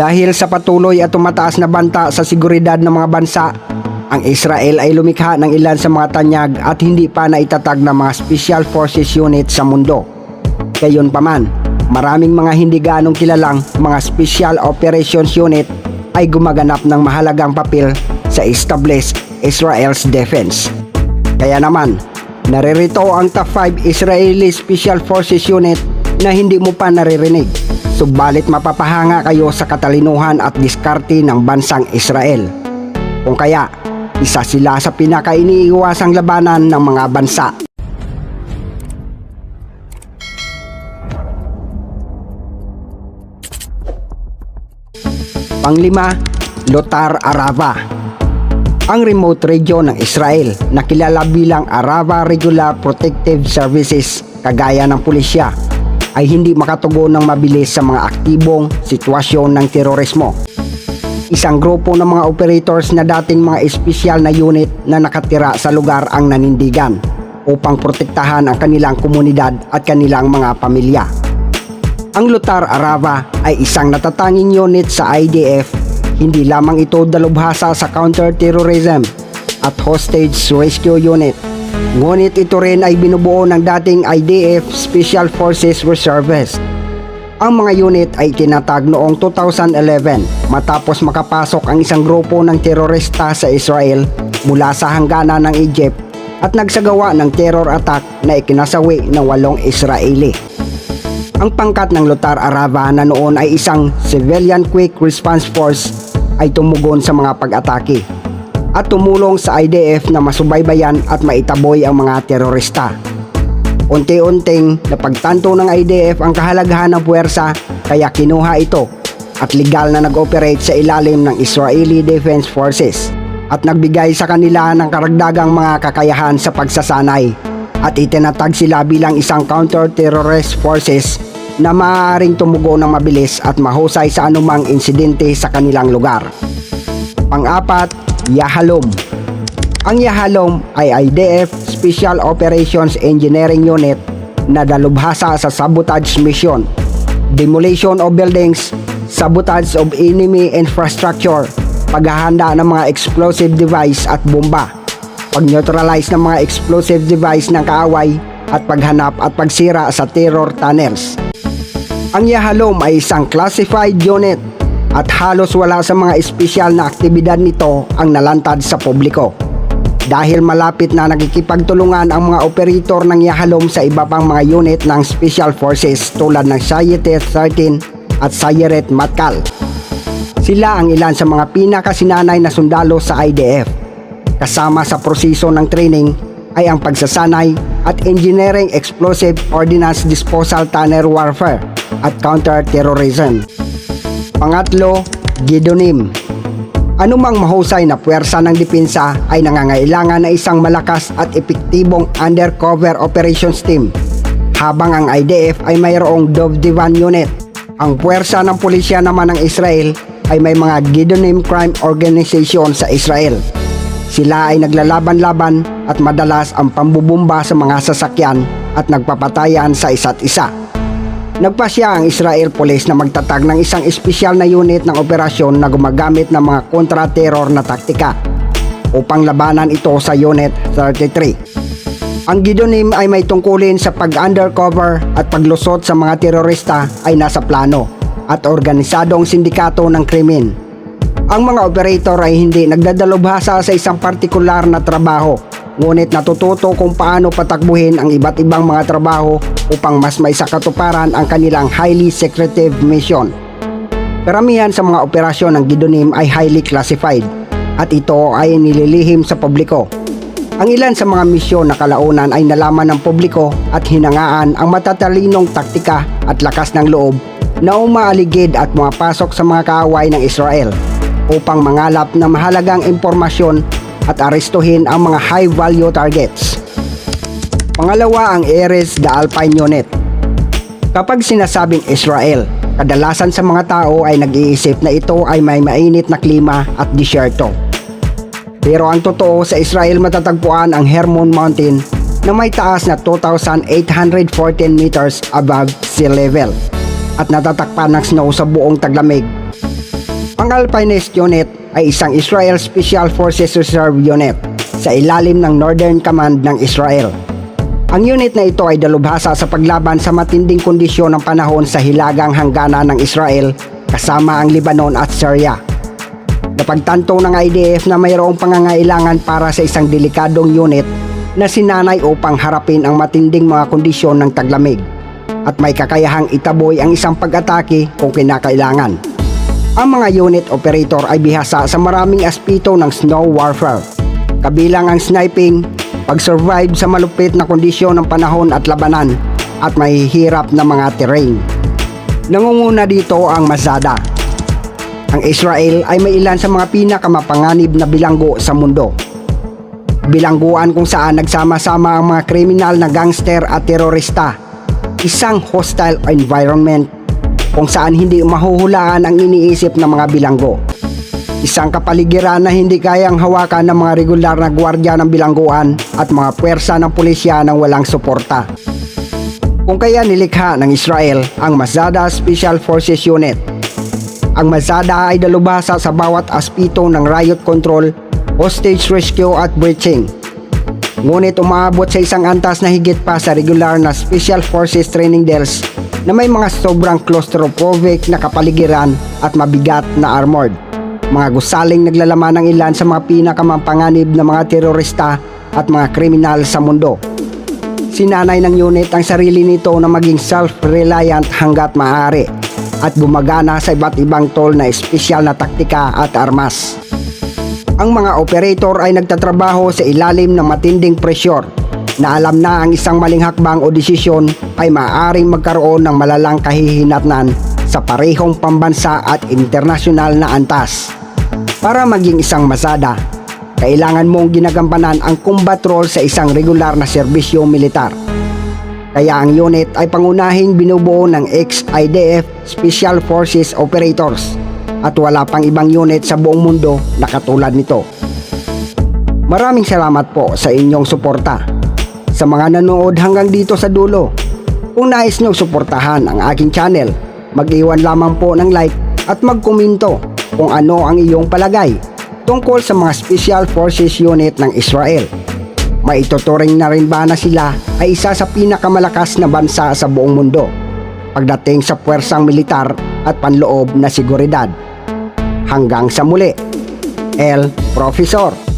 Dahil sa patuloy at tumataas na banta sa seguridad ng mga bansa, ang Israel ay lumikha ng ilan sa mga tanyag at hindi pa naitatag na mga Special Forces Unit sa mundo. Gayunpaman, maraming mga hindi ganong kilalang mga Special Operations Unit ay gumaganap ng mahalagang papel sa established Israel's defense. Kaya naman, naririto ang top 5 Israeli Special Forces Unit na hindi mo pa naririnig. Subalit mapapahanga kayo sa katalinuhan at diskarte ng bansang Israel. Kung kaya, isa sila sa pinaka-iniiwasang labanan ng mga bansa. Panglima, Lotar Arava. Ang remote region ng Israel na kilala bilang Arava Regular Protective Services kagaya ng pulisya ay hindi makatugon ng mabilis sa mga aktibong sitwasyon ng terorismo. Isang grupo ng mga operators na dating mga espesyal na unit na nakatira sa lugar ang nanindigan upang protektahan ang kanilang komunidad at kanilang mga pamilya. Ang Lutar Arava ay isang natatanging unit sa IDF, hindi lamang ito dalubhasa sa counter-terrorism at hostage rescue unit. Ngunit ito rin ay binubuo ng dating IDF Special Forces Reservists. Ang mga unit ay tinatag noong 2011 matapos makapasok ang isang grupo ng terorista sa Israel mula sa hangganan ng Egypt at nagsagawa ng terror attack na ikinasawi ng walong Israeli. Ang pangkat ng Lotar Arava na noon ay isang Civilian Quick Response Force ay tumugon sa mga pag-atake at tumulong sa IDF na masubaybayan at maitaboy ang mga terorista. Unti-unting napagtanto ng IDF ang kahalagahan ng puwersa kaya kinuha ito at legal na nag-operate sa ilalim ng Israeli Defense Forces at nagbigay sa kanila ng karagdagang mga kakayahan sa pagsasanay at itinatag sila bilang isang counter-terrorist forces na maaaring tumugo ng mabilis at mahusay sa anumang insidente sa kanilang lugar. Pang-apat, Yahalom. Ang Yahalom ay IDF Special Operations Engineering Unit na dalubhasa sa sabotage mission, demolition of buildings, sabotage of enemy infrastructure, paghahanda ng mga explosive device at bomba, pag-neutralize ng mga explosive device ng kaaway at paghanap at pagsira sa terror tunnels. Ang Yahalom ay isang classified unit at halos wala sa mga espesyal na aktibidad nito ang nalantad sa publiko. Dahil malapit na nakikipagtulungan ang mga operator ng Yahalom sa iba pang mga unit ng Special Forces tulad ng Sayeret 13 at Sayeret Matkal. Sila ang ilan sa mga pinakasinanay na sundalo sa IDF. Kasama sa proseso ng training ay ang pagsasanay at engineering explosive ordnance disposal tunnel warfare at counter-terrorism. Pangatlo, Gidonim. Anumang mahusay na puwersa ng depensa ay nangangailangan ng isang malakas at epektibong undercover operations team. Habang ang IDF ay mayroong Dove Divan Unit. Ang puwersa ng pulisya naman ng Israel ay may mga Gidonim Crime Organization sa Israel. Sila ay naglalaban-laban at madalas ang pambubumba sa mga sasakyan at nagpapatayan sa isa't isa. Nagpasya ang Israel Police na magtatag ng isang espesyal na unit ng operasyon na gumagamit ng mga kontra-terror na taktika upang labanan ito sa Unit 33. Ang Gidonim ay may tungkulin sa pag-undercover at paglusot sa mga terorista ay nasa plano at organisadong sindikato ng krimen. Ang mga operator ay hindi nagdadalubhasa sa isang partikular na trabaho ngunit natututo kung paano patakbuhin ang iba't ibang mga trabaho upang mas maisakatuparan ang kanilang highly secretive mission. Karamihan sa mga operasyon ng Gidonim ay highly classified at ito ay nililihim sa publiko. Ang ilan sa mga misyon na kalaunan ay nalaman ng publiko at hinangaan ang matatalinong taktika at lakas ng loob na umaaligid at pumapasok sa mga kaaway ng Israel upang mangalap ng mahalagang impormasyon at arestuhin ang mga high-value targets. Pangalawa ang Ares the Alpine Unit. Kapag sinasabing Israel, kadalasan sa mga tao ay nag-iisip na ito ay may mainit na klima at disyerto. Pero ang totoo sa Israel matatagpuan ang Hermon Mountain na may taas na 2,814 meters above sea level at natatakpan ng snow sa buong taglamig Ang Alpinist Unit ay isang Israel Special Forces Reserve Unit sa ilalim ng Northern Command ng Israel. Ang unit na ito ay dalubhasa sa paglaban sa matinding kondisyon ng panahon sa hilagang hanggana ng Israel kasama ang Lebanon at Syria. Napagtanto ng IDF na mayroong pangangailangan para sa isang delikadong unit na sinanay upang harapin ang matinding mga kondisyon ng taglamig at may kakayahang itaboy ang isang pag-atake kung kinakailangan. Ang mga unit operator ay bihasa sa maraming aspeto ng snow warfare, kabilang ang sniping, pag-survive sa malupit na kondisyon ng panahon at labanan, at mahihirap na mga terrain. Nangunguna dito ang Mazada. Ang Israel ay may ilan sa mga pinakamapanganib na bilanggo sa mundo. Bilangguan kung saan nagsama-sama ang mga kriminal na gangster at terorista. Isang hostile environment kung saan hindi mahuhulaan ang iniisip ng mga bilanggo. Isang kapaligiran na hindi kayang hawakan ng mga regular na gwardya ng bilangguan at mga puwersa ng pulisya ng walang suporta. Kung kaya nilikha ng Israel ang Mazada Special Forces Unit. Ang Mazada ay dalubhasa sa bawat aspito ng riot control, hostage rescue at breaching. Ngunit umaabot sa isang antas na higit pa sa regular na Special Forces training drills na may mga sobrang claustrophobic na kapaligiran at mabigat na armored. Mga gusaling naglalaman ng ilan sa mga pinakamampanganib na mga terorista at mga kriminal sa mundo. Sinanay ng unit ang sarili nito na maging self-reliant hanggat maaari at bumagana sa iba't ibang tol na espesyal na taktika at armas. Ang mga operator ay nagtatrabaho sa ilalim ng matinding presyor na alam na ang isang maling hakbang o desisyon ay maaaring magkaroon ng malalang kahihinatnan sa parehong pambansa at internasyonal na antas. Para maging isang masada, kailangan mong ginagampanan ang combat role sa isang regular na serbisyo militar. Kaya ang unit ay pangunahing binubuo ng ex-IDF Special Forces Operators at wala pang ibang unit sa buong mundo na katulad nito. Maraming salamat po sa inyong suporta. Sa mga nanood hanggang dito sa dulo, kung nais nyo suportahan ang aking channel, mag-iwan lamang po ng like at magkomento kung ano ang iyong palagay tungkol sa mga Special Forces Unit ng Israel. Maituturing na rin ba na sila ay isa sa pinakamalakas na bansa sa buong mundo pagdating sa puwersang militar at panloob na seguridad. Hanggang sa muli, El Profesor.